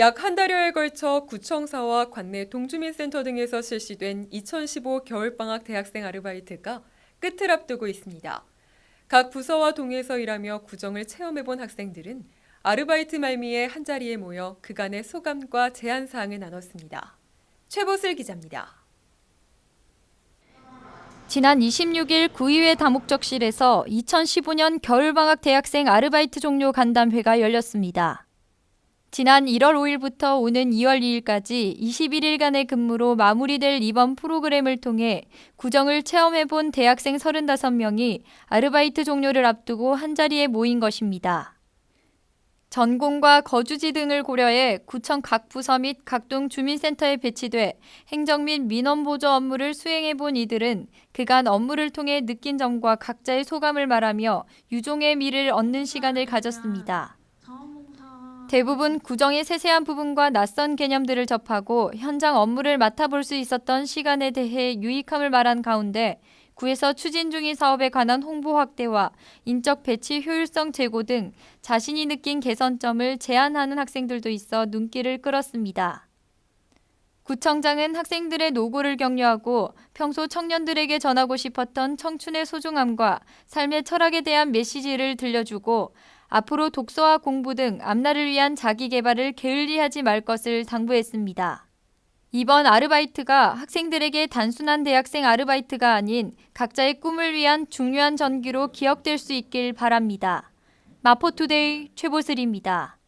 약 한 달여에 걸쳐 구청사와 관내 동주민센터 등에서 실시된 2015 겨울방학 대학생 아르바이트가 끝을 앞두고 있습니다. 각 부서와 동에서 일하며 구정을 체험해본 학생들은 아르바이트 말미에 한자리에 모여 그간의 소감과 제안 사항을 나눴습니다. 최보슬 기자입니다. 지난 26일 구의회 다목적실에서 2015년 겨울방학 대학생 아르바이트 종료 간담회가 열렸습니다. 지난 1월 5일부터 오는 2월 2일까지 21일간의 근무로 마무리될 이번 프로그램을 통해 구정을 체험해본 대학생 35명이 아르바이트 종료를 앞두고 한자리에 모인 것입니다. 전공과 거주지 등을 고려해 구청 각 부서 및 각동 주민센터에 배치돼 행정 및 민원 보조 업무를 수행해 본 이들은 그간 업무를 통해 느낀 점과 각자의 소감을 말하며 유종의 미를 얻는 시간을 가졌습니다. 대부분 구정의 세세한 부분과 낯선 개념들을 접하고 현장 업무를 맡아볼 수 있었던 시간에 대해 유익함을 말한 가운데 구에서 추진 중인 사업에 관한 홍보 확대와 인적 배치 효율성 제고 등 자신이 느낀 개선점을 제안하는 학생들도 있어 눈길을 끌었습니다. 구청장은 학생들의 노고를 격려하고 평소 청년들에게 전하고 싶었던 청춘의 소중함과 삶의 철학에 대한 메시지를 들려주고 앞으로 독서와 공부 등 앞날을 위한 자기 개발을 게을리하지 말 것을 당부했습니다. 이번 아르바이트가 학생들에게 단순한 대학생 아르바이트가 아닌 각자의 꿈을 위한 중요한 전기로 기억될 수 있길 바랍니다. 마포투데이 최보슬입니다.